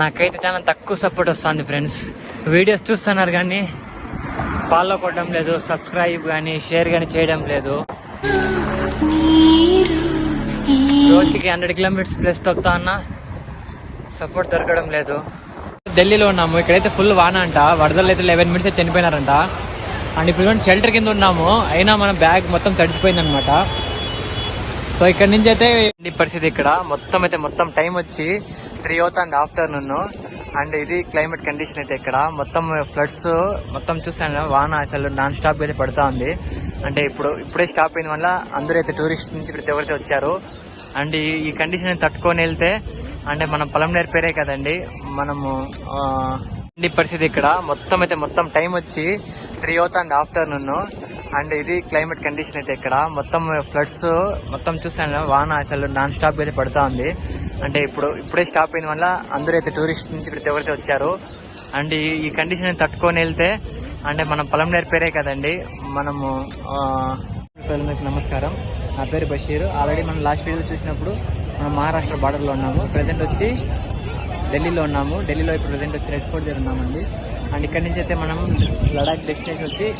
నాకైతే చాలా తక్కువ సపోర్ట్ వస్తుంది ఫ్రెండ్స్ వీడియోస్ చూస్తున్నారు కానీ ఫాలో కొట్టడం లేదు సబ్స్క్రైబ్ కానీ షేర్ కానీ చేయడం లేదు. రోజుకి హండ్రెడ్ కిలోమీటర్స్ ప్లస్ తొక్కుతా అన్న సపోర్ట్ దొరకడం లేదు. ఢిల్లీలో ఉన్నాము ఇక్కడైతే ఫుల్ వాన అంట. వరదలు అయితే లెవెన్ మినిట్స్ చనిపోయినారంట. అండ్ ఇప్పుడు షెల్టర్ కింద ఉన్నాము. అయినా మన బ్యాగ్ మొత్తం తడిసిపోయింది అనమాట సో ఇక్కడ నుంచి అయితే ఈ పరిస్థితి ఇక్కడ. మొత్తం అయితే మొత్తం టైం వచ్చి త్రీ అవుతుంది ఆఫ్టర్నూన్ అండ్ ఇది క్లైమేట్ కండిషన్ అయితే ఇక్కడ. మొత్తం ఫ్లడ్స్ మొత్తం చూస్తాను వాన అసలు నాన్ స్టాప్ అయితే పడుతూ ఉంది. అంటే ఇప్పుడు ఇప్పుడే స్టాప్ అయిన వల్ల అందరూ అయితే టూరిస్ట్ నుంచి ఇక్కడ ఎవరైతే వచ్చారు అండ్ ఈ- కండిషన్ తట్టుకొని వెళ్తే అంటే మనం పొలం నేర్పేరే కదండి మనము అండి పరిస్థితి ఇక్కడ. మొత్తం అయితే మొత్తం టైం వచ్చి త్రీ అవుతుంది ఆఫ్టర్నూన్ అండ్ ఇది క్లైమేట్ కండిషన్ అయితే ఇక్కడ. మొత్తం ఫ్లడ్స్ మొత్తం చూస్తాను వాన అసలు నాన్ స్టాప్ అయితే పడుతూ ఉంది. అంటే ఇప్పుడు ఇప్పుడే స్టాప్ అయిన వల్ల అందరూ అయితే టూరిస్ట్ నుంచి ఇక్కడ ఎవరైతే వచ్చారు అండ్ ఈ- కండిషన్ తట్టుకొని వెళ్తే అంటే మనం పొలం నేర్పేరే కదండి మనము ప్రజలకు నమస్కారం. నా పేరు బషీర్. ఆల్రెడీ మనం లాస్ట్ వీడియో చూసినప్పుడు మనం మహారాష్ట్ర బార్డర్లో ఉన్నాము. ప్రజెంట్ వచ్చి ఢిల్లీలో ఉన్నాము. ఢిల్లీలో ఇప్పుడు ప్రజెంట్ వచ్చి రెడ్ ఫోర్ట్ దగ్గర ఉన్నామండి. అండ్ ఇక్కడ నుంచి అయితే మనం లడాక్ డెస్టినేషన్ వచ్చి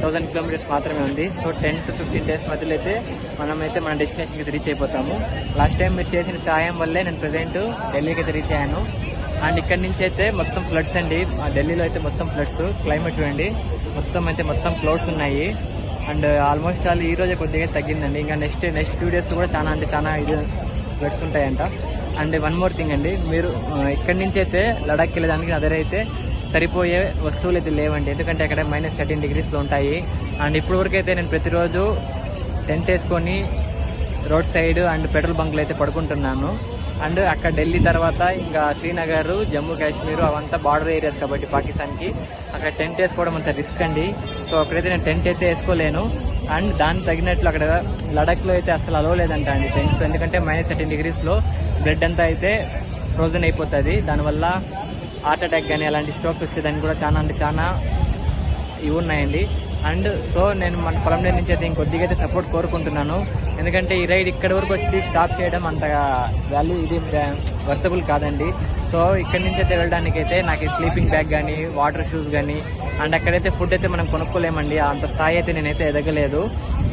థౌసండ్ కిలోమీటర్స్ మాత్రమే ఉంది. So ten to fifteen days మధ్యలో అయితే మనమైతే మన డెస్టినేషన్కి రీచ్ అయిపోతాము. లాస్ట్ టైం మీరు చేసిన సాయం వల్లే నేను ప్రజెంట్ ఢిల్లీకి అయితే రీచ్ అయ్యాను. అండ్ ఇక్కడ నుంచి అయితే మొత్తం ఫ్లడ్స్ అండి. ఢిల్లీలో అయితే మొత్తం ఫ్లడ్స్ క్లైమేట్ చూడండి. మొత్తం అయితే మొత్తం క్లౌడ్స్ ఉన్నాయి. అండ్ ఆల్మోస్ట్ ఆల్ ఈ రోజే కొద్దిగా తగ్గిందండి. ఇంకా నెక్స్ట్ నెక్స్ట్ టూ డేస్ కూడా చాలా అంటే చాలా ఇది ఫ్లడ్స్ ఉంటాయంట. అండ్ వన్ మోర్ థింగ్ అండి. మీరు ఇక్కడి నుంచి అయితే లడాక్కి వెళ్ళడానికి అదర్ అయితే సరిపోయే వస్తువులు అయితే లేవండి. ఎందుకంటే అక్కడ మైనస్ థర్టీన్ డిగ్రీస్లో ఉంటాయి. అండ్ ఇప్పుడు వరకు అయితే నేను ప్రతిరోజు టెంట్ వేసుకొని రోడ్ సైడ్ అండ్ పెట్రోల్ బంక్లో అయితే పడుకుంటున్నాను. అండ్ అక్కడ ఢిల్లీ తర్వాత ఇంకా శ్రీనగర్ జమ్మూ కాశ్మీర్ అవంతా బార్డర్ ఏరియాస్ కాబట్టి పాకిస్తాన్కి అక్కడ టెంట్ వేసుకోవడం అంత రిస్క్ అండి. సో అక్కడైతే నేను టెంట్ అయితే వేసుకోలేను. అండ్ దానికి తగినట్లు అక్కడ లడఖ్లో అయితే అసలు అలవలేదంట అండి టెంట్స్ ఎందుకంటే మైనస్ థర్టీన్ డిగ్రీస్లో బ్లడ్ అంతా అయితే ఫ్రోజన్ అయిపోతుంది. దానివల్ల హార్ట్ అటాక్ కానీ అలాంటి స్ట్రోక్స్ వచ్చేదానికి కూడా చాలా అంటే చాలా ఇవి ఉన్నాయండి. అండ్ సో నేను మన పొలం నుంచి అయితే ఇంకొద్దిగా అయితే సపోర్ట్ కోరుకుంటున్నాను. ఎందుకంటే ఈ రైడ్ ఇక్కడ వరకు వచ్చి స్టాప్ చేయడం అంతగా వాల్యూ ఇది వర్తబుల్ కాదండి. సో ఇక్కడ నుంచి అయితే వెళ్ళడానికి అయితే నాకు స్లీపింగ్ బ్యాగ్ కానీ వాటర్ షూస్ కానీ అండ్ అక్కడైతే ఫుడ్ అయితే మనం కొనుక్కోలేమండి. అంత స్థాయి అయితే నేనైతే ఎదగలేదు.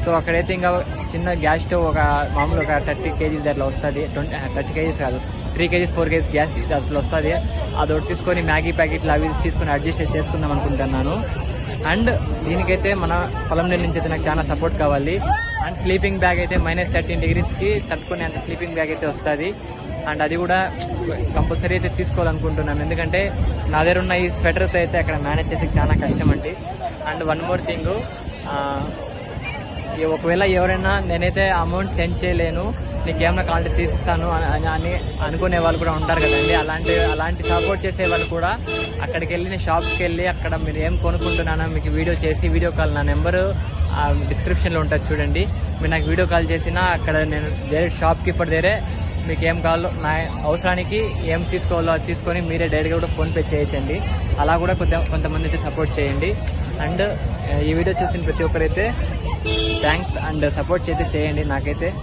సో అక్కడైతే ఇంకా చిన్న గ్యాస్ స్టవ్ ఒక మామూలు ఒక థర్టీ కేజీస్ అట్లా వస్తుంది. ట్వంటీ థర్టీ కేజీస్ కాదు. Three kgs four kgs gas అట్లా వస్తుంది అదొకటి తీసుకొని మ్యాగీ ప్యాకెట్లు అవి తీసుకొని అడ్జస్ట్ చేసుకుందాం అనుకుంటున్నాను. అండ్ దీనికైతే మన పొలం నుంచి అయితే నాకు చాలా సపోర్ట్ కావాలి. అండ్ స్లీపింగ్ బ్యాగ్ అయితే మైనస్ థర్టీన్ డిగ్రీస్కి తట్టుకునే అంత స్లీపింగ్ బ్యాగ్ అయితే వస్తుంది. అండ్ అది కూడా కంపల్సరీ అయితే తీసుకోవాలనుకుంటున్నాను. ఎందుకంటే నా దగ్గర ఉన్న ఈ స్వెటర్తో అయితే అక్కడ మేనేజ్ చేసి చాలా కష్టం అండి. అండ్ వన్ మోర్ థింగ్ ఒకవేళ ఎవరైనా నేనైతే అమౌంట్ సెండ్ చేయలేను నీకేమైనా ఏమైనా కావాలంటే తీసిస్తాను అని- అని అనుకునే వాళ్ళు కూడా ఉంటారు కదండి. అలాంటి అలాంటి సపోర్ట్ చేసే వాళ్ళు కూడా అక్కడికి వెళ్ళి నేను షాప్కి వెళ్ళి అక్కడ మీరు ఏం కొనుక్కుంటున్నానో మీకు వీడియో చేసి వీడియో కాల్ నా నెంబరు డిస్క్రిప్షన్లో ఉంటుంది చూడండి. మీరు నాకు వీడియో కాల్ చేసినా అక్కడ నేను డైరెక్ట్ షాప్ కీపర్ దగ్గరే మీకు ఏం కావాలో నా అవసరానికి ఏం తీసుకోవాలో అది తీసుకొని మీరే డైరెక్ట్గా కూడా ఫోన్పే చేయొచ్చండి. అలా కూడా కొంత కొంతమంది అయితే సపోర్ట్ చేయండి. అండ్ ఈ వీడియో చూసిన ప్రతి ఒక్కరైతే థ్యాంక్స్ అండ్ సపోర్ట్ అయితే చేయండి నాకైతే.